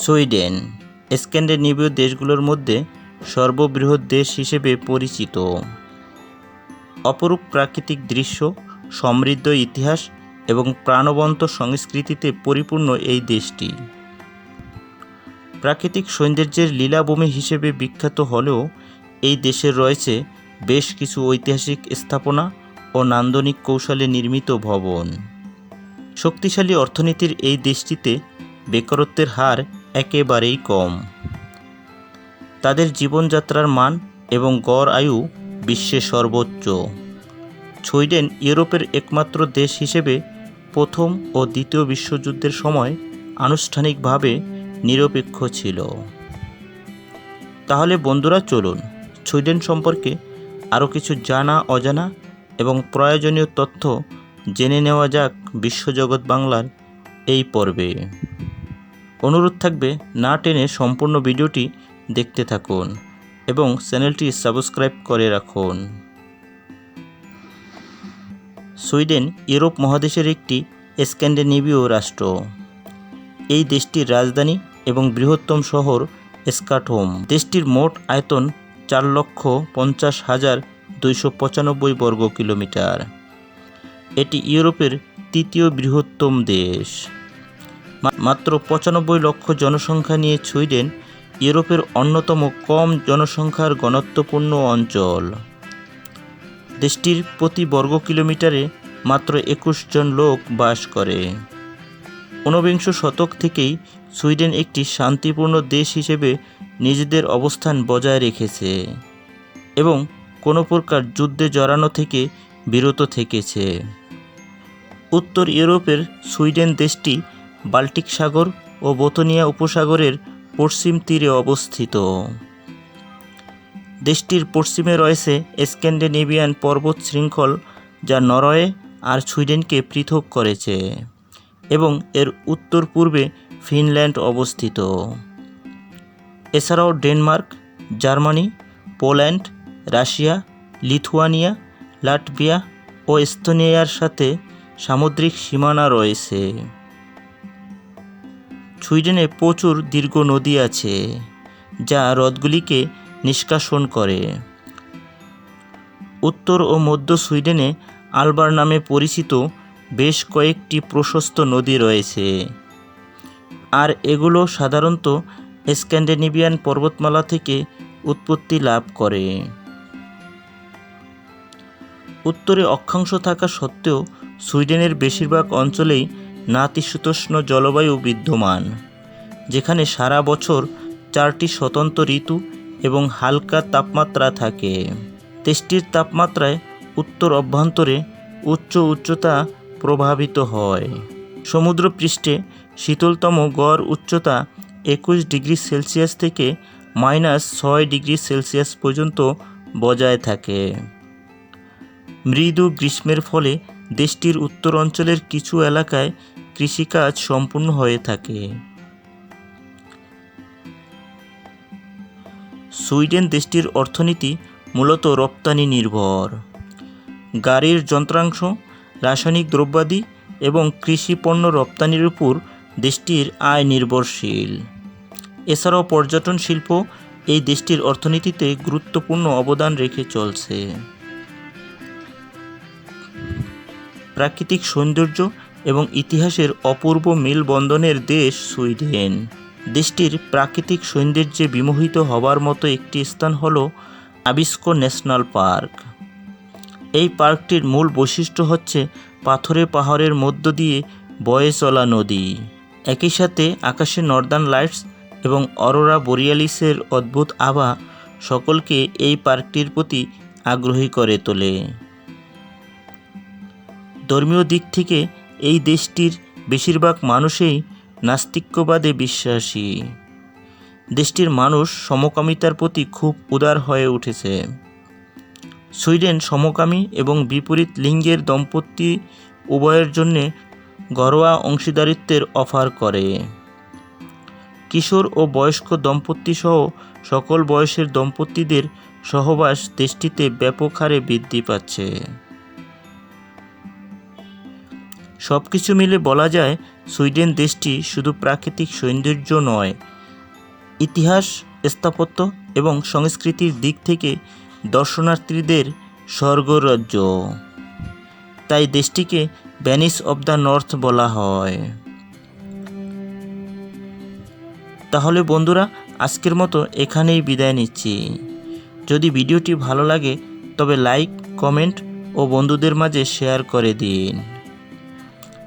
Sweden, স্ক্যান্ডিনেভীয় দেশগুলোর মধ্যে সর্ববৃহৎ দেশ হিসেবে পরিচিত। অপরূপ প্রাকৃতিক দৃশ্য, সমৃদ্ধ ইতিহাস এবং প্রাণবন্ত সংস্কৃতিতে পরিপূর্ণ এই দেশটি। প্রাকৃতিক সৌন্দর্যের লীলাভূমি হিসেবে বিখ্যাত হলেও এই দেশের রয়েছে বেশ কিছু ঐতিহাসিক স্থাপনা ও নান্দনিক কৌশলে নির্মিত ভবন। শক্তিশালী অর্থনীতির এই দেশটিতে বেকারত্বের হার একেবারেই কম। তাদের জীবনযাত্রার মান এবং গড় আয়ু বিশ্বে সর্বোচ্চ। সুইডেন ইউরোপের একমাত্র দেশ হিসেবে প্রথম ও দ্বিতীয় বিশ্বযুদ্ধের সময় আনুষ্ঠানিকভাবে নিরপেক্ষ ছিল। তাহলে বন্ধুরা চলুন সুইডেন সম্পর্কে আরও কিছু জানা, অজানা এবং প্রয়োজনীয় তথ্য জেনে নেওয়া যাক বিশ্বজগৎ বাংলার এই পর্বে। অনুরোধ থাকবে না টেনে সম্পূর্ণ ভিডিওটি দেখতে থাকুন এবং চ্যানেলটি সাবস্ক্রাইব করে রাখুন। সুইডেন ইউরোপ মহাদেশের একটি স্ক্যান্ডিনেভীয় রাষ্ট্র। এই দেশটির রাজধানী এবং বৃহত্তম শহর স্কাটহোম। দেশটির মোট আয়তন চার লক্ষ পঞ্চাশ হাজার দুইশো পঁচানব্বই বর্গ কিলোমিটার। এটি ইউরোপের তৃতীয় বৃহত্তম দেশ। মাত্র পঁচানব্বই লক্ষ জনসংখ্যা নিয়ে সুইডেন ইউরোপের অন্যতম কম জনসংখ্যার ঘনত্বপূর্ণ অঞ্চল। দেশটির প্রতি বর্গ কিলোমিটারে মাত্র একুশ জন লোক বাস করে। ঊনবিংশ শতক থেকেই সুইডেন একটি শান্তিপূর্ণ দেশ হিসেবে নিজেদের অবস্থান বজায় রেখেছে এবং কোনো প্রকার যুদ্ধে জড়ানো থেকে বিরত থেকেছে। উত্তর ইউরোপের সুইডেন দেশটি বাল্টিক সাগর ও বোতনিয়া উপসাগরের পশ্চিম তীরে অবস্থিত। দেশটির পশ্চিমে রয়েছে স্ক্যান্ডিনেভিয়ান পর্বত শৃঙ্খল যা নরওয়ে আর সুইডেনকে পৃথক করেছে এবং এর উত্তর পূর্বে ফিনল্যান্ড অবস্থিত। এছাড়াও Denmark, Germany, Poland, Russia, Lithuania, Latvia ও এস্তোনিয়ার সাথে সামুদ্রিক সীমানা রয়েছে। সুইডেনে প্রচুর দীর্ঘ নদী আছে, যা হ্রদগুলিকে নিষ্কাশন করে। উত্তর ও মধ্য সুইডেনে আলবার নামে পরিচিত বেশ কয়েকটি প্রশস্ত নদী রয়েছে। আর এগুলো সাধারণত স্ক্যান্ডিনেভিয়ান পর্বতমালা থেকে উৎপত্তি লাভ করে। উত্তরে অক্ষাংশ থাকা সত্ত্বেও সুইডেনের বেশিরভাগ অঞ্চলেই নাতিশীতোষ্ণ জলবায়ু বিদ্যমান, যেখানে সারা বছর চারটি স্বতন্ত্র ঋতু এবং হালকা তাপমাত্রা থাকে। দেশটির তাপমাত্রায় উত্তর অভ্যন্তরে উচ্চ উচ্চতা প্রভাবিত হয়। সমুদ্রপৃষ্ঠে শীতলতম গড় উচ্চতা একুশ ডিগ্রি সেলসিয়াস থেকে মাইনাস ছয় ডিগ্রি সেলসিয়াস পর্যন্ত বজায় থাকে। মৃদু গ্রীষ্মের ফলে দেশটির উত্তর অঞ্চলের কিছু এলাকায় কৃষিকাজ সম্পূর্ণ হয়ে থাকে। সুইডেন দেশটির অর্থনীতি মূলত রপ্তানি নির্ভর। গাড়ির যন্ত্রাংশ, রাসায়নিক দ্রব্যাদি এবং কৃষি পণ্য রপ্তানির উপর দেশটির আয় নির্ভরশীল। এছাড়াও পর্যটন শিল্প এই দেশটির অর্থনীতিতে গুরুত্বপূর্ণ অবদান রেখে চলছে। প্রাকৃতিক সৌন্দর্য এবং ইতিহাসের অপূর্ব মেলবন্ধনের দেশ সুইডেন। দেশটির প্রাকৃতিক সৌন্দর্যে বিমোহিত হবার মতো একটি স্থান হল আবিস্কো ন্যাশনাল পার্ক। এই পার্কটির মূল বৈশিষ্ট্য হচ্ছে পাথরে পাহাড়ের মধ্য দিয়ে বয়ে চলা নদী। একই সাথে আকাশে নর্দার্ন লাইটস এবং অরোরা বোরিয়ালিসের অদ্ভুত আভা সকলকে এই পার্কটির প্রতি আগ্রহী করে তোলে। ধর্মীয় দিক থেকে এই দেশটির বেশিরভাগ মানুষই নাস্তিক্যবাদে বিশ্বাসী। দেশটির মানুষ সমকামিতার প্রতি খুব উদার হয়ে উঠেছে। সুইডেন সমকামী এবং বিপরীত লিঙ্গের দম্পতি উভয়ের জন্যে ঘরোয়া অংশীদারিত্বের অফার করে। কিশোর ও বয়স্ক দম্পতি সহ সকল বয়সের দম্পতিদের সহবাস দেশটিতে ব্যাপক হারে বৃদ্ধি পাচ্ছে। সব কিছু মিলে বলা যায়, সুইডেন দেশটি শুধু প্রাকৃতিক সৌন্দর্য নয়, ইতিহাস, স্থাপত্য এবং সংস্কৃতির দিক থেকে দর্শনার্থীদের স্বর্গরাজ্য। তাই দেশটিকে ভ্যানিস অব দ্য নর্থ বলা হয়। তাহলে বন্ধুরা, আজকের মতো এখানেই বিদায় নিচ্ছি। যদি ভিডিওটি ভালো লাগে, তবে লাইক, কমেন্ট ও বন্ধুদের মাঝে শেয়ার করে দিন।